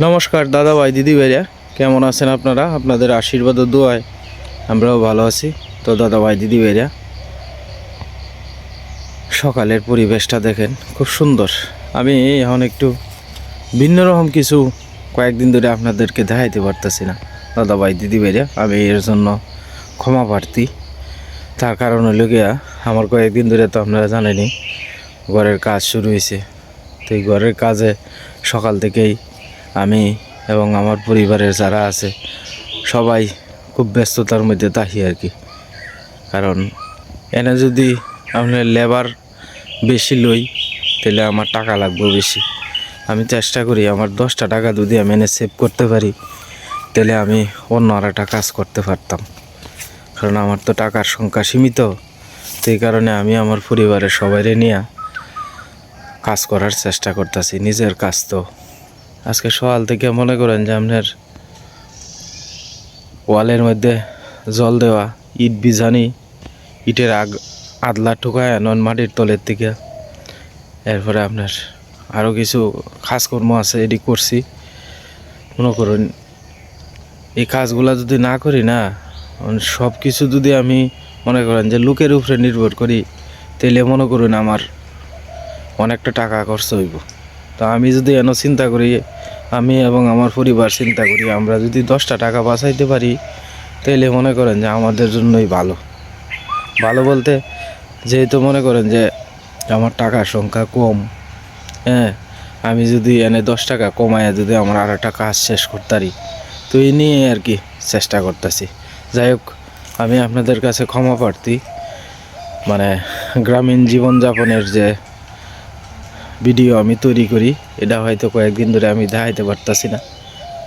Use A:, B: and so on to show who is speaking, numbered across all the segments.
A: নমস্কার দাদা ভাই দিদি ভাইরা। কেমন আছেন আপনারা? আপনাদের আশীর্বাদ ও দোয়ায় আমরাও ভালো আছি। তো দাদা ভাই দিদি ভাইরা, সকালের পরিবেশটা দেখেন, খুব সুন্দর। আমি এখন একটু ভিন্ন রকম কিছু কয়েকদিন ধরে আপনাদেরকে দেখাইতে পারতেছি না। দাদা ভাই দিদি ভাইরা, আমি এর জন্য ক্ষমা প্রার্থী। তার কারণ হলো গিয়া, আমার কয়েকদিন ধরে তো আপনারা জানেনই, ঘরের কাজ শুরু হয়েছে তো এই ঘরের কাজে সকাল থেকেই আমি এবং আমার পরিবারের যারা আছে, সবাই খুব ব্যস্ততার মধ্যে থাকি আর কি। কারণ এনে যদি আপনার লেবার বেশি লই, তাহলে আমার টাকা লাগবে বেশি। আমি চেষ্টা করি আমার দশটা টাকা যদি আমি এনে সেভ করতে পারি, তাহলে আমি অন্য আর একটা কাজ করতে পারতাম। কারণ আমার তো টাকার সংখ্যা সীমিত, সেই কারণে আমি আমার পরিবারের সবাইরে নিয়ে কাজ করার চেষ্টা করতেছি। নিজের কাজ তো আজকে সকাল থেকে মনে করেন যে আপনার ওয়ালের মধ্যে জল দেওয়া, ইট বিজানি ইটের আগ, আদলা ঠুকায়, নন মাটির তলের থেকে এরপরে আপনার আরও কিছু কাজকর্ম আছে, এটি করছি। মনে করুন, এই কাজগুলা যদি না করি না সব কিছু যদি আমি মনে করেন যে লোকের উপরে নির্ভর করি তাহলে মনে করুন আমার অনেকটা টাকা খরচ হইব। তো আমি যদি এন চিন্তা করি, আমি এবং আমার পরিবার চিন্তা করি, আমরা যদি দশটা টাকা বাঁচাইতে পারি তাহলে মনে করেন যে আমাদের জন্যই ভালো। ভালো বলতে যেহেতু মনে করেন যে আমার টাকার সংখ্যা কম হ্যাঁ আমি যদি এনে দশ টাকা কমায় যদি আমার আর একটা কাজ শেষ করতে পারি তো এই নিয়ে আর কি চেষ্টা করতেছি। যাই হোক, আমি আপনাদের কাছে ক্ষমা প্রার্থী। মানে গ্রামীণ জীবনযাপনের যে ভিডিও আমি তৈরি করি, এটা হয়তো কয়েকদিন ধরে আমি দেখাইতে পারতাছি না।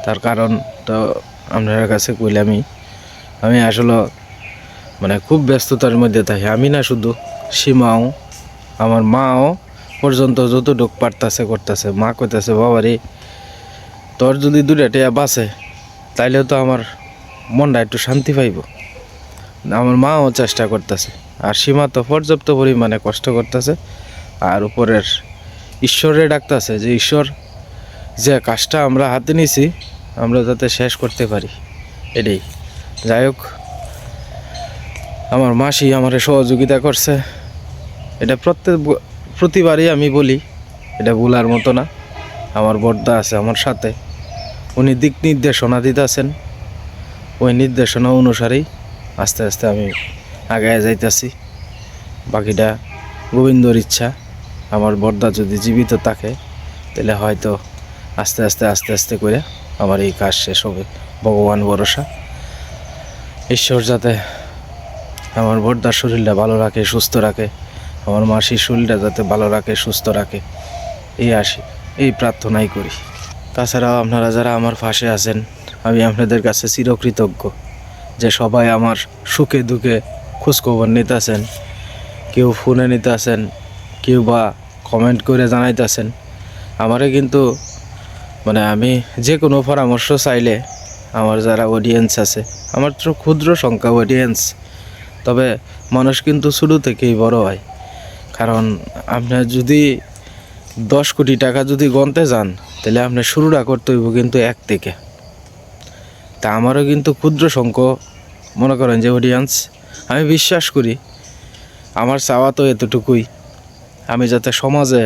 A: তার কারণ তো আপনার কাছে কইলে আমি আমি আসলে মানে খুব ব্যস্ততার মধ্যে থাকি। আমি না শুধু সীমাও, আমার মাও পর্যন্ত যতটুক পারতাছে, করতেছে। মা কইতাছে, বাবারে, তোর যদি দুটা টেয়া বাঁচে, তাইলে তো আমার মনটা একটু শান্তি পাইব। আমার মাও চেষ্টা করতেছে। আর সীমা তো পর্যাপ্ত পরিমাণে কষ্ট করতেছে। আর উপরের ঈশ্বরে ডাকতেছে যে, ঈশ্বর, যে কাজটা আমরা হাতে নিছি আমরা যাতে শেষ করতে পারি। এটাই। যাই হোক, আমার মাসি আমার সহযোগিতা করছে। এটা প্রত্যেক, প্রতিবারই আমি বলি, এটা ভুলার মতো না। আমার বর্দা আছে আমার সাথে। উনি দিক নির্দেশনা দিতেছেন। ওই নির্দেশনা অনুসারেই আস্তে আস্তে আমি আগায় যাইতাছি। বাকিটা গোবিন্দর ইচ্ছা। আমার বর্দা যদি জীবিত থাকে, তাহলে হয়তো আস্তে আস্তে আস্তে আস্তে করে আমার এই কাজ শেষ হবে। ভগবান ভরসা। ঈশ্বর যাতে আমার বর্দার শরীরটা ভালো রাখে, সুস্থ রাখে, আমার মাসির শরীরটা যাতে ভালো রাখে, সুস্থ রাখে, এই আসি এই প্রার্থনাই করি। তাছাড়াও আপনারা যারা আমার পাশে আছেন, আমি আপনাদের কাছে চিরকৃতজ্ঞ যে সবাই আমার সুখে দুঃখে খোঁজখবর নিতেছেন কেউ ফোনে নিতেছেন কেউ বা কমেন্ট করে জানাইতেছেন। আমারে কিন্তু মানে আমি যে কোনো পরামর্শ চাইলে আমার যারা অডিয়েন্স আছে, আমার তো ক্ষুদ্র সংখ্যা অডিয়েন্স তবে মানুষ কিন্তু শুরু থেকেই বড় হয়। কারণ আপনার যদি দশ কোটি টাকা যদি গনতে যান, তাহলে আপনি শুরুটা করতে হইব কিন্তু এক থেকে। তা আমারও কিন্তু ক্ষুদ্র সংখ্য মনে করেন যে অডিয়েন্স আমি বিশ্বাস করি, আমার চাওয়া তো এতটুকুই। আমি যাতে সমাজে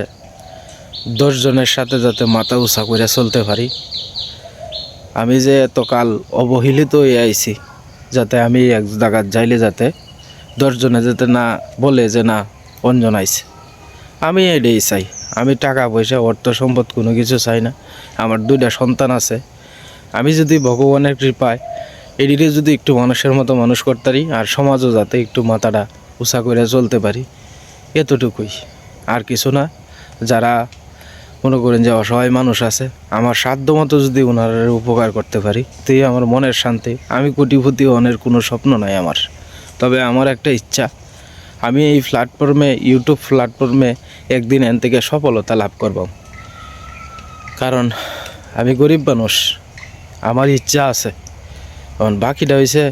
A: দশজনের সাথে যাতে মাথা উঁচা করে চলতে পারি। আমি যে এতকাল অবহেলিত হয়ে আইছি, যাতে আমি এক জায়গার যাইলে যাতে দশজনে যাতে না বলে যে না অঞ্জন আইছে। আমি এটাই চাই। আমি টাকা পয়সা, অর্থ সম্পদ কোনো কিছু চাই না। আমার দুইটা সন্তান আছে। আমি যদি ভগবানের কৃপায় এদিকে যদি একটু মানুষের মতো মানুষ করতে পারি, আর সমাজও যাতে একটু মাথাটা উঁচা করে চলতে পারি, এতটুকুই। আর কিছু না। যারা মনে করেন যে অসহায় মানুষ আছে, আমার সাধ্য মতো যদি ওনার উপকার করতে পারি তেই আমার মনের শান্তি, আমি কোটিপতি অনের কোনো স্বপ্ন নাই আমার। তবে আমার একটা ইচ্ছা, আমি এই প্ল্যাটফর্মে ইউটিউব প্ল্যাটফর্মে একদিন এন থেকে সফলতা লাভ করব। কারণ আমি গরিব মানুষ, আমার ইচ্ছা আছে। এখন বাকিটা হয়েছে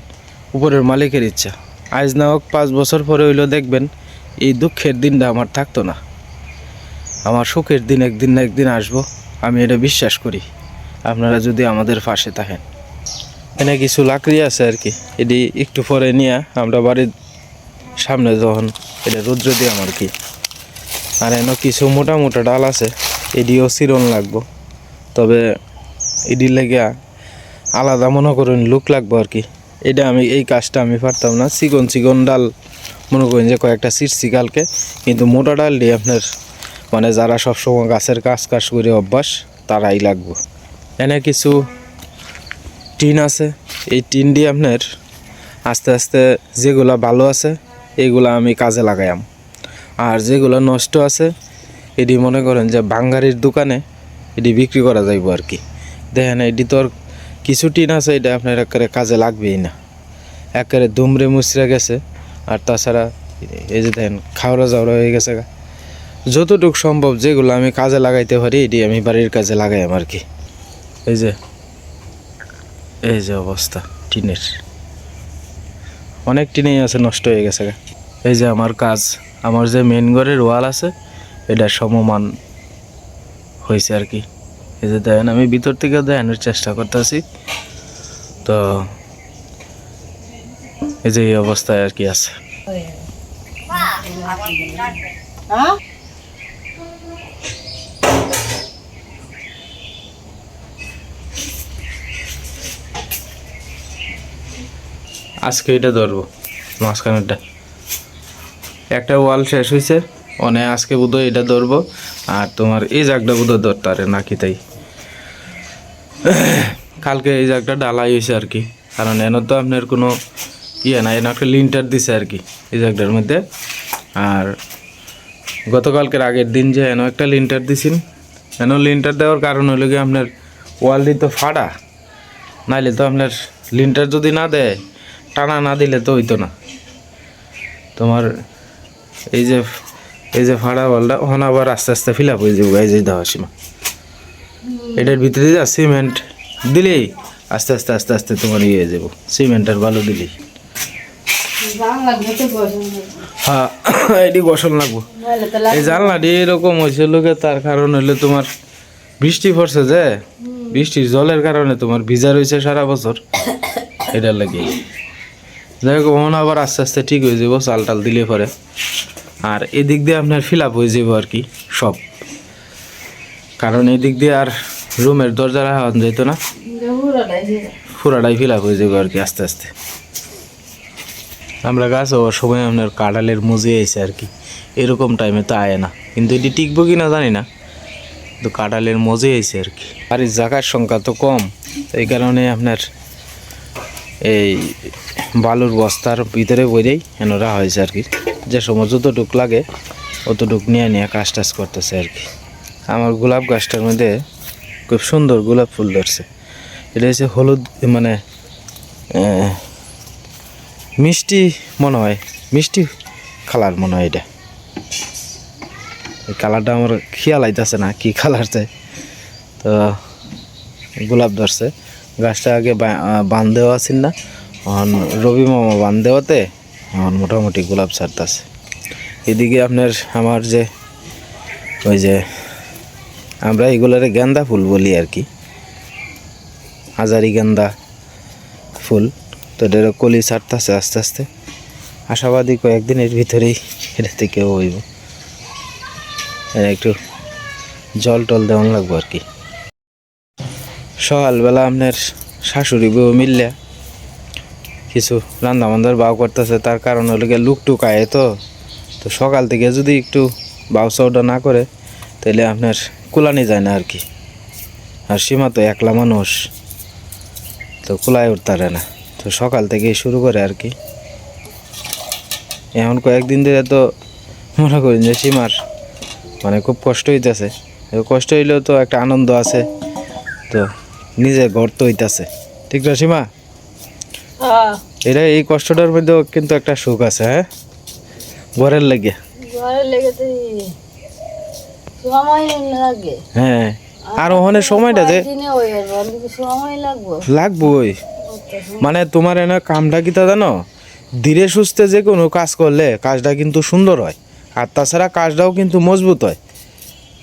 A: উপরের মালিকের ইচ্ছা। আজ না হোক পাঁচ বছর পরে হইলেও দেখবেন, এই দুঃখের দিনটা আমার থাকতো না। আমার সুখের দিন একদিন না একদিন আসব। আমি এটা বিশ্বাস করি। আপনারা যদি আমাদের পাশে থাকেন। এনে কিছু লাকড়ি আছে আর কি। এটি একটু পরে নিয়ে আমরা বাড়ির সামনে যখন এটা রৌদ্র দিয়াম আর কি। আর এনে কিছু মোটা মোটা ডাল আছে। এটিও চিরন লাগবো। তবে এটির লেগে আলাদা মনে করুন লুক লাগবো আর কি। এটা আমি, এই কাজটা আমি পারতাম না। চিকন চিকন ডাল মনে করেন যে কয়েকটা চিরছি কালকে। কিন্তু মোটা ডাল দিয়ে আপনার মানে যারা সবসময় গাছের কাজ কাজ করে অভ্যাস, তারাই লাগবো। এনে কিছু টিন আছে। এই টিন দিয়ে আপনার আস্তে আস্তে যেগুলা ভালো আছে এইগুলা আমি কাজে লাগাইম আর যেগুলো নষ্ট আছে, এটি মনে করেন যে বাঙ্গারির দোকানে এটি বিক্রি করা যাইব আর কি। দেখেন, এটি তোর কিছু টিন আছে, এটা আপনার একেবারে কাজে লাগবেই না। একেবারে দুমড়ে মুচড়ে গেছে। আর তাছাড়া এই যে দেখেন খাওয়া যাওয়া হয়ে গেছে। যতটুক সম্ভব যেগুলো আমি কাজে লাগাইতে পারি এটি আমি বাড়ির কাজে লাগাই আর কি। এই যে এই যে অবস্থা টিনের। অনেক টিনেই আছে নষ্ট হয়ে গেছে এই যে আমার কাজ আমার যে মেন ঘরের ওয়াল আছে এটা সমমান হয়েছে আর কি। এই যে দেখেন আমি ভিতর থেকে দেখানোর চেষ্টা করতেছি। তো এই যে এই অবস্থায় আর কি আছে। আজকে এটা ধরবো, মাঝখানেরটা। একটা ওয়াল শেষ হয়েছে অনে আজকে বোধহয় এটা ধরবো, আর তোমার এই জাগটা বোধহয় ধরতে পারে নাকি তাই? কালকে এই জাগটা ডালাই হয়েছে আর কি, কারণ এন তো আপনার কোনো ইয়ে না এন একটা লিন্টার দিছে আর কি, এই জাগটার মধ্যে। আর গতকালকের আগের দিন যে এন একটা লিন্টার দিছেন, এন লিন্টার দেওয়ার কারণ হলো কি আপনার ওয়ালটি তো ফাড়া, নাইলে তো আপনার লিন্টার যদি না দেয় টানা না দিলে তো হইতো না। তোমার এই যে এই যে ফাড়া বলটা, ওখানে আবার আস্তে আস্তে ফিল আপ হয়ে যাবে এই যে দেওয়া সীমা। এটার ভিতরে যা সিমেন্ট দিলেই আস্তে আস্তে আস্তে আস্তে তোমার ইয়ে হয়ে যাব। সিমেন্টের ভালো দিলেই। হ্যাঁ এটি গোসল লাগবো। এই জানলাটি এরকম হয়েছে, লোকে তার কারণ হলে তোমার বৃষ্টি পড়ছে যে, বৃষ্টির জলের কারণে তোমার ভিজা রয়েছে সারা বছর। এটার লাগে যাই হোক ওখানে আবার আস্তে আস্তে ঠিক হয়ে যাব, চাল টাল দিলে পরে। আর এদিক দিয়ে আপনার ফিল আপ হয়ে যাব আর কি, সব। কারণ এদিক দিয়ে আর রুমের দরজা রাখা যেত না। পুরাটাই ফিল আপ হয়ে যাব আর কি, আস্তে আস্তে। আমরা গাছ হওয়ার সময় আপনার কাঁঠালের মুজে এসে আর কি, এরকম টাইমে তো আয় না। কিন্তু এটি টিকবো কি না জানি না তো কাঁঠালের মজে এসে আর কি। আর এই জায়গার সংখ্যা তো কম, এই কারণে আপনার এই বালুর বস্তার ভিতরে বইরেই এনারা হয়েছে আর কি। যে সময় যতটুক লাগে অতটুক নিয়ে নিয়ে কাজ টাজ করতেছে আর কি। আমার গোলাপ গাছটার মধ্যে খুব সুন্দর গোলাপ ফুল ধরছে। এটা হচ্ছে হলুদ মানে মিষ্টি মনে হয় মিষ্টি কালার মনে হয় এটা। এই কালারটা আমার খেয়াল আইতেছে না কি কালার চাই। তো গোলাপ ধরছে। গাছটা আগে বা- আহ, বান দেওয়া আছিল না। এখন রবি মামা বান দেওয়াতে এখন মোটামুটি গোলাপ ছাড়তেছে। এদিকে আপনার আমার যে ওই যে আমরা এগুলারে গেন্দা ফুল বলি আর কি। হাজারি গেন্দা ফুল। তো এটার কলি ছাড়তেছে আস্তে আস্তে। আশাবাদী কয়েকদিনের ভিতরেই এটা থেকে হইব। একটু জল টল দেওয়ান লাগবো আর কি। সকালবেলা আপনার শাশুড়ি বউ মিললে কিছু রান্না বান্ধার বাউ করতেছে, তার কারণ হলো গিয়ে লুক আয় তো। তো সকাল থেকে যদি একটু বাউ চাউটা না করে তাহলে আপনার কুলানি যায় না আর কি আর সীমা তো একলা মানুষ, তো কুলায় উঠতারে না। তো সকাল থেকেই শুরু করে আর কি এমন কয়েকদিন ধরে তো মনে করেন যে সীমার মানে খুব কষ্ট হইতেছে। কষ্ট হইলেও তো একটা আনন্দ আছে, তো নিজে ঘর তো হইতাছে। ঠিক না সীমা? এটা এই কষ্টটার মধ্যেও কিন্তু একটা সুখ আছে হ্যাঁ? ঘরের লাগে।
B: ঘরে লেগে তো সময় লাগে।
A: হ্যাঁ আর ওখানে সময়টা যে লাগবই মানে তোমার এনে কামটা কিতা জানো? ধীরে সুস্থে যে কোনো কাজ করলে কাজটা কিন্তু সুন্দর হয়। আর তাছাড়া কাজটাও কিন্তু মজবুত হয়।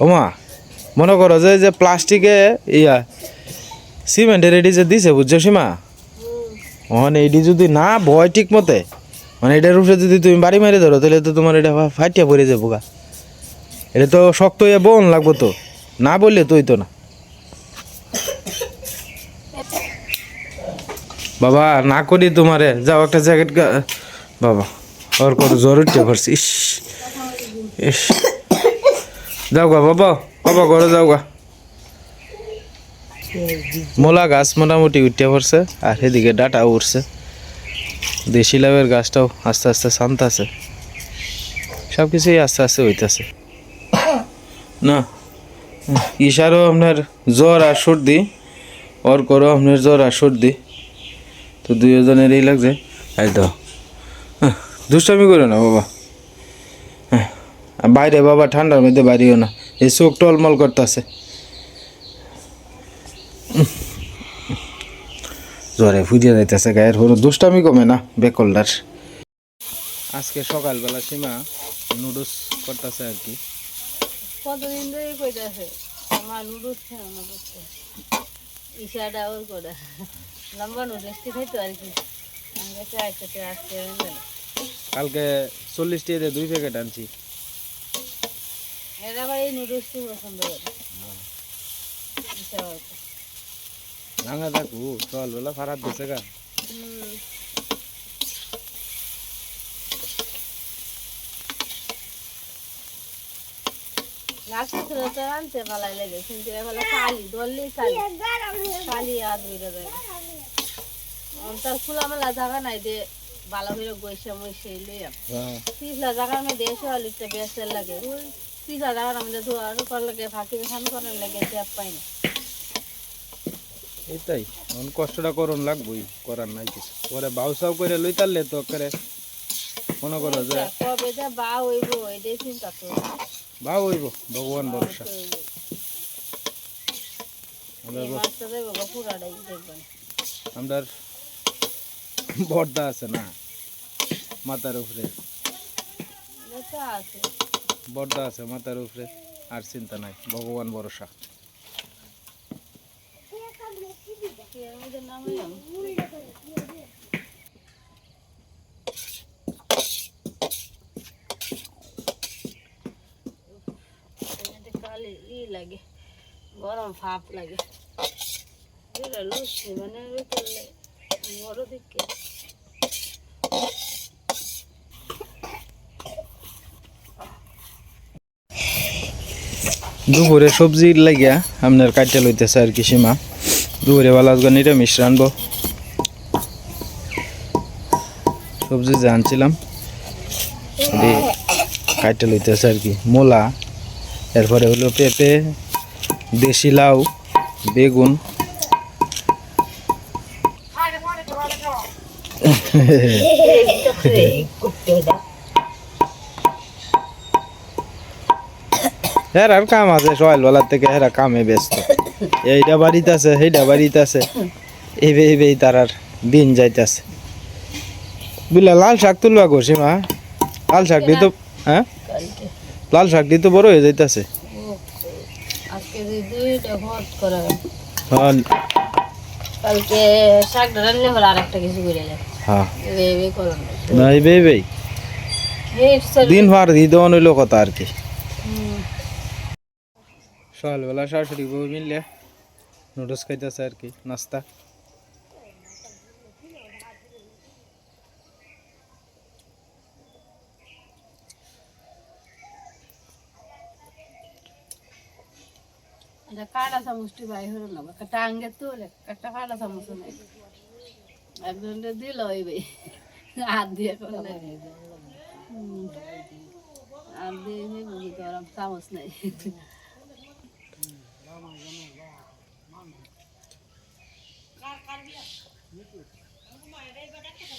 A: ওমা মনে করো যে যে প্লাস্টিকে ইয়া সিমেন্টের এডি যে দিছে বুঝছ সীমা? ওখানে এডি যদি না ভয় ঠিক মতে মানে এটার উপরে যদি তুমি বাড়ি মারি ধরো, তাহলে তো তোমার এটা ফাটিয়া পড়ে যাব গা। এটা তো শক্ত হয়ে বোন লাগবো তো। না বললে তুই তো না। বাবা, না করি তোমারে। যাও, একটা জ্যাকেট বাবা ওর কত জ্বর উঠতে পারছি। ইস ইস। যাও গা, বাবা বাবা, ঘরে যাও গা। মোলা গাছ মোটামুটি উঠতে পড়ছে আর এদিকে ডাটা উঠছে দেশি লাভের গাছটাও আস্তে আস্তে শান্তাছে। সব কিছুই আস্তে আস্তে হইতাছে। না ঈশারও আপনার জ্বর আর সর্দি ওর করো আপনার জ্বর আর সর্দি। তো দুজনের এই লাগছে। এই তো। দুষ্টামি করো না বাবা। হ্যাঁ, বাইরে বাবা ঠান্ডার মধ্যে বাড়িও না। এই চোখ টলমল করতেছে। জ্বরে ফুজিয়ে যাইতেছে গায়ের হলো দুষ্টামি কমে না বেকলদার। আজকে সকালবেলা সীমা নুডলস করতেছে আর কি।
B: কতদিন ধরে কইতাছে? আমার নুডলস খাও নুডলস ইশাটা ওর করে। লম্বা নুডলস কি খাইতো আর কি?
A: কালকে চল্লিশ টাকা দুই প্যাকেট আনছি।
B: এরা ভাই এই নুডলসটি পছন্দ করে।
A: ভাঙা থাকু সকালবেলা ফারাত দিছে গা।
B: আনতে পালাই লাগে কিন্তু আর যায়। তার খোলামেলা জায়গা নাই দে ভালো করে গৈছে মই সেই লইয়া
A: হ্যাঁ।
B: পিছলা জায়গার মধ্যে এসে অলিটা বেসের লাগে। পিছলা জায়গার করার লাগে ফাঁকি খান করার লাগে ট্যাপ পাই না।
A: এটাই। এখন কষ্টটা করুন লাগবই করার নাই কিছু। পরে বাউসাও করে লই তারলে তো করে মনে করো যে
B: কবে যা বা হইব এটাই চিন্তা তো
A: বাউ হইব ভগবান ভরসা। আমরা বর্দা আছে না মাথার উপরে। বর্দা আছে মাথার উপরে। আর চিন্তা নাই ভগবান ভরসা
B: কি এর মধ্যে নামাইলাম এতে কালি ই লাগে গরম লাগে। লুচি মানে করলে বড় দিকে
A: দুপুরে সবজি লাগিয়া আপনার কাটতে লইতেছে আর কি সীমা। দুপুরে বেলা আজকে নিরামিষ রানবো। সবজি যে আনছিলাম কাটতে লইতেছে আর কি। মূলা এরপরে হলো পেঁপে দেশি লাউ, বেগুন। আর কাম আছে, সকালবেলার থেকে হ্যাঁ কামে ব্যস্ত। এইটা বাড়িতে আছে সেইটা বাড়িতে আছে। এইবে তার আর দিন যাইতেছে। বুঝলা লাল শাক তুলবা গো সীমা। লাল শাক দিয়ে তো হ্যাঁ? লাল শাক দিয়ে তো বড় হয়ে যাইতেছে।
B: দুইটা করা।
A: হ্যাঁ।
B: কালকে শাকটা রান্না হলে আর একটা কিছু করে
A: হ্যাঁ।
B: করুন।
A: না দিন ভার দিয়ে দেওয়ান হইল কথা আর কি। সকালবেলা শাশুড়ি বউ মিললে নুডলস খাইতেছে আর কি নাস্তা।
B: এটা কাটা চামচটি বাই হলো না একটা টাঙ্গে তো একটা কাটা চামচ নাই। একজন দিল ওইবে হাত দিয়ে করলে। হাত দিয়ে কিন্তু আর চামচ নাই।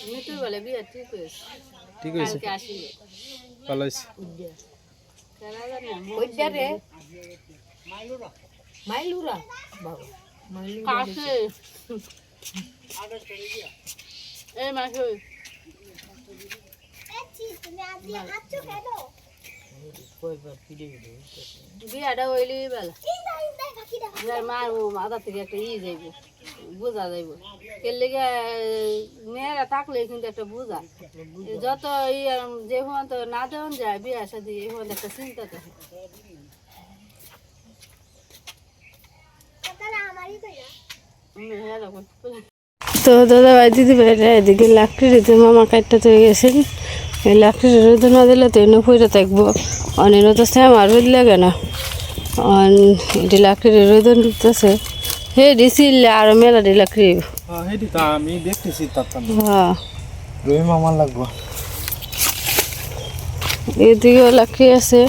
B: মিটু বলে বিয়ে ঠিক হয়েছে।
A: ঠিক হয়েছে। ভালো হয়েছে।
B: ওইটা রে। মাইলুরা বাবা এই মাসে। বিয়াটা হইলি বেলা। মাথা থেকে একটা ই যাইব, বোঝা যাইব। এর লেগে মেয়েরা থাকলে কিন্তু একটা বোঝা। যত ইয়ে যে পর্যন্ত না দেওয়ান যায়, বিয়ে সাথে এই পর্যন্ত একটা চিন্তা থাকে। তো দাদা ভাই দিদি ভাইরা এদিকে লাকড়ি দিতে মামা কাটটা তো গেছেন। এই লাকড়ি রোদ না দিলে তো এনে ফুটে থাকব। অনেক তো আমার রোদ লাগে না। অন এটি লাকড়ি রোদ দিতেছে হে দিছিল আর মেলা দি লাকড়ি।
A: হ্যাঁ আমি দেখতেছি
B: হ্যাঁ।
A: রহিম আমার লাগবো।
B: এদিকেও লাকড়ি আছে।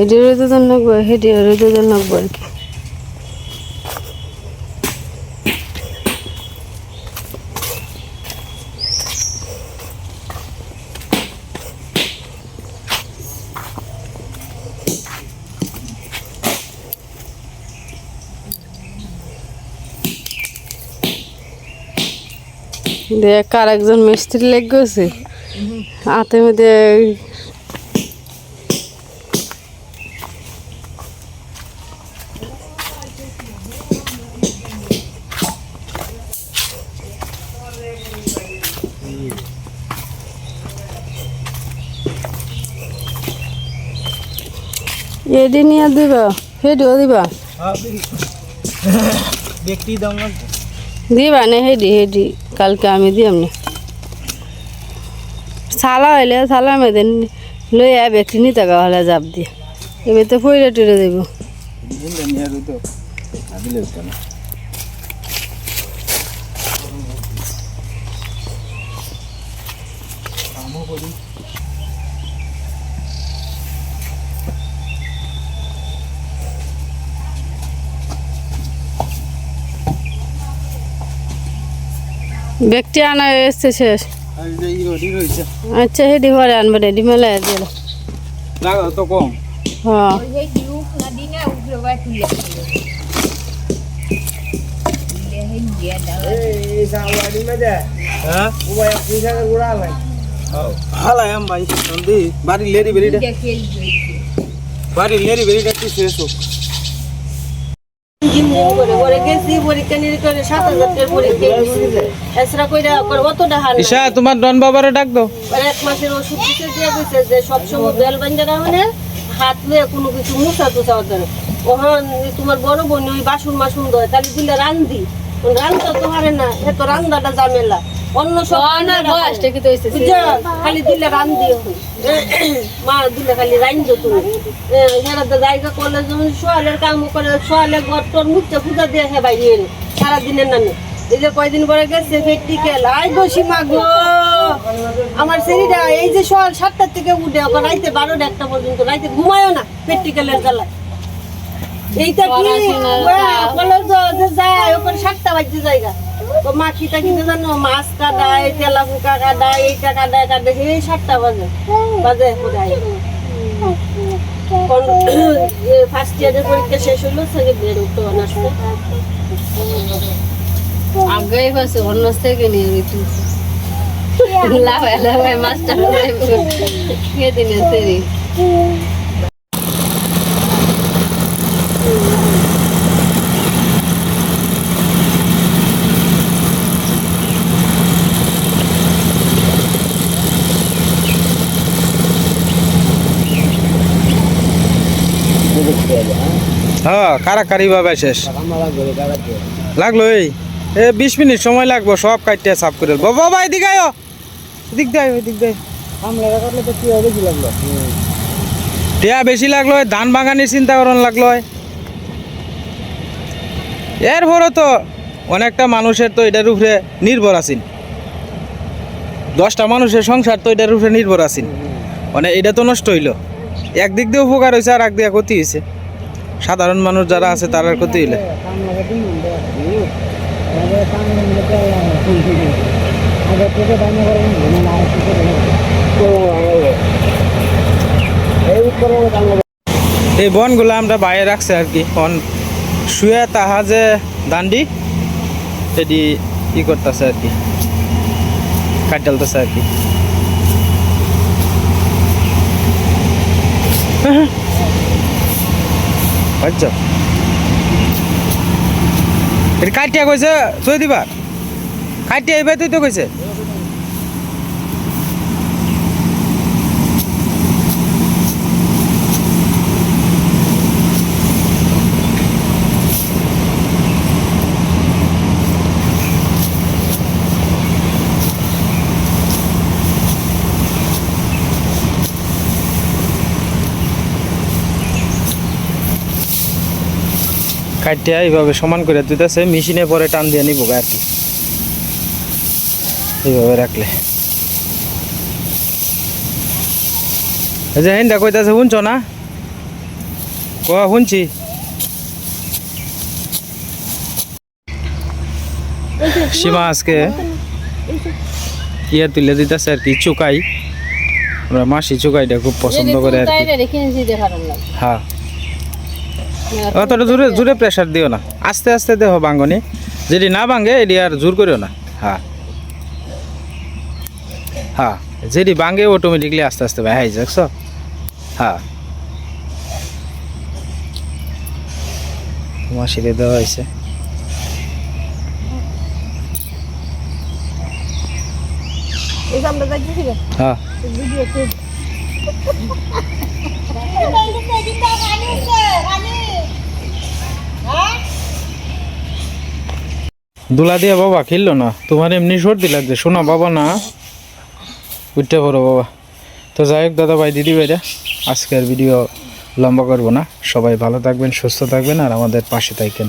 B: এটি রোদ লাগবো হেডি রোদ লাগবো আর কি। আর একজন মিস্ত্রি লেগ গেছে? হাতে মধ্যে এডি নিয়ে দিবা হেডিও দিবা।
A: ব্যক্তি দাম
B: দিবা না, হেডি হেডি, কালকে আমি দিয়াম না। সালা হইলে সালা মেদিন লই আব একটি নিতে হলে যাব দিয়ে। এবার তো পইরে টুরে দেব
A: নিয়ে তো আদিলে না
B: ব্যক্তি আনা এসছে শেষ
A: এই রডি রয়েছে
B: আচ্ছা হেডি ঘরে আনবে রেডি মেলা দিল
A: লাগা তো কম
B: হ্যাঁ
A: হ্যাঁ হালাই আম ভাই নন্দি বাড়ি লেরি বেরিটা বাড়ি লেরি বেরিটা কি শেষ হোক ঈশা তোমার ডন বাবারে ডাক দাও।
B: এক মাসের ওষুধ দিতে দিয়ে গেছে যে সবসময় বেল বান্ধা মানে হাত লয়ে কোনো কিছু মুসা তুসা হতে ওখান তোমার বড় বোন ওই বাসন মাসুন দেয় তাহলে দিলে রান্ধি। রান্ধা তো হারে না এত রান্দাটা ঝামেলা। অন্য সব বয়সটা কি তো খালি দিলে রান্ধি এখন। মা দিলে খালি রান্ধো তুমি। হেরা তো জায়গা করলে যেমন সোয়ালের কাম করে সোয়ালে ঘর তোর মুখটা পূজা দিয়ে হে বাইরে এলো সারাদিনের নামে। এই যে কয়দিন পরে গেছে আই বসি মা গো। আমার ছেলেটা এই যে সকাল সাতটার থেকে উঠে ওকে রাইতে বারোটা একটা পর্যন্ত রাইতে ঘুমায়ও না প্র্যাকটিক্যালের জ্বালায়। এইটা কি? যায় ওখানে সাতটা বাজছে জায়গা। তো মা কিটা কিনে জানো? মাছ কাটায় তেলা ফুকা কাটায় এইটা কাটায় কাটায় এই সাতটা বাজে। বাজে কোথায় ফার্স্ট ইয়ারের পরীক্ষা শেষ হলো সেকেন্ড ইয়ার উঠতে আসবে আগে হয়েছে অন্য থেকে নিয়ে ঋতু লাভায় লাভায় মাছটা খেয়ে দিনে সেরি
A: হ্যাঁ কারাকারি ভাবে শেষ। লাগল এই? এ, বিশ মিনিট সময় লাগবো, সব কাটতে সাফ করে বাবা, এদিকে আয়। এদিক দেয় এদিক দেয়। টিয়া বেশি লাগল ধান বাগানের চিন্তা করন লাগল। এরপরও তো অনেকটা মানুষের তো এটার উপরে নির্ভর আছেন। দশটা মানুষের সংসার তো এটার উপরে নির্ভর আছেন। মানে এটা তো নষ্ট হইল। একদিক দিয়ে উপকার হয়েছে আর একদিকে ক্ষতি হয়েছে সাধারণ মানুষ যারা আছে তারার ক্ষতি হইলে। এই বনগুলো আমরা বাইরে রাখছে আর কি। বন শুয়ে তাহা যে দান্ডি, এটি ই করতেছে আর কি। কাট ডালতেছে আর কি। আচ্ছা এটা কাটিয়া কইছে তুই দিবা কাটিয়া এইবার তুই তো কইছে। কাটিয়া এইভাবে সমান করে দিতেছে মেশিনে পরে টান দিয়ে নিব আর কি। এইভাবে রাখলে। এই যে হিন্দা কইতাছে শুনছ না? ক শুনছি। সীমা আজকে ইয়ে তুলে দিতেছে আর কি চুকাই। আমরা মাসি চুকাইটা খুব পছন্দ করে আর কি। হ্যাঁ। অতটা জোরে জোরে প্রেশার দিও না। আস্তে আস্তে দেহ ভাঙ্গনি। যদি না ভাঙে এটি আর জোর করিও না। হ্যাঁ। হ্যাঁ। যেটি ভাঙে অটোমেটিকলি আস্তে আস্তে ভাই হাই দেখছ? হ্যাঁ। মাসিরে দেওয়া হয়েছে। হ্যাঁ
B: ভিডিও খুব
A: দুলা দিয়ে বাবা খেললো না? তোমার এমনি সর্দি লাগছে। শোনা, বাবা না উঠতে পারো বাবা। তো যাই হোক, দাদা ভাই, দিদি ভাইরা, আজকের ভিডিও লম্বা করব না। সবাই ভালো থাকবেন, সুস্থ থাকবেন, আর আমাদের পাশে থাকবেন